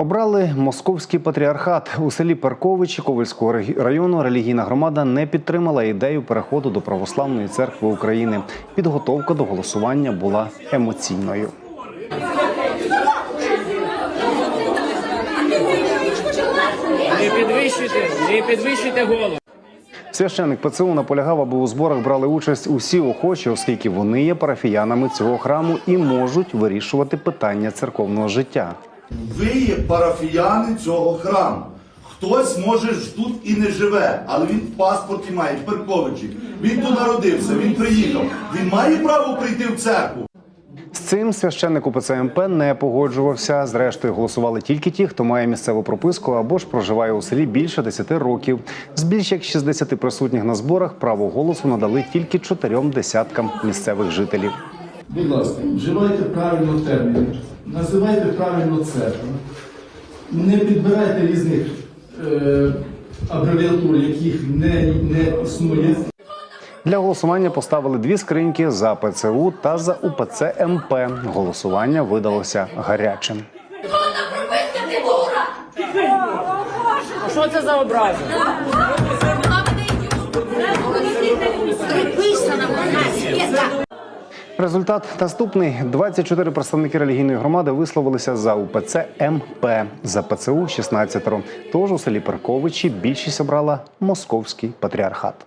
Обрали московський патріархат у селі Парковичі Ковальського району. Релігійна громада не підтримала ідею переходу до православної церкви України. Підготовка до голосування була емоційною. Не підвищуйте, не підвищуйте голос. Священник ПЦУ наполягав, аби у зборах брали участь усі охочі, оскільки вони є парафіянами цього храму і можуть вирішувати питання церковного життя. Ви є парафіяни цього храму. Хтось може ж тут і не живе, але він в паспорті має в Перковичі. Він тут народився, він приїхав. Він має право прийти в церкву. З цим священник УПЦ МП не погоджувався. Зрештою, голосували тільки ті, хто має місцеву прописку або ж проживає у селі більше 10 років. З більш як 60 присутніх на зборах право голосу надали тільки чотирьом десяткам місцевих жителів. Будь ласка, вживайте правильно терміни, називайте правильно церкву, не підбирайте різних е, абревіатур, яких не, не існує. Для голосування поставили дві скриньки за ПЦУ та за УПЦ МП. Голосування видалося гарячим. Що це за образа? Приписана вона. Результат наступний: 24 представники релігійної громади висловилися за УПЦ МП, за ПЦУ 16. Тож у селі Парковичі більшість обрала московський патріархат.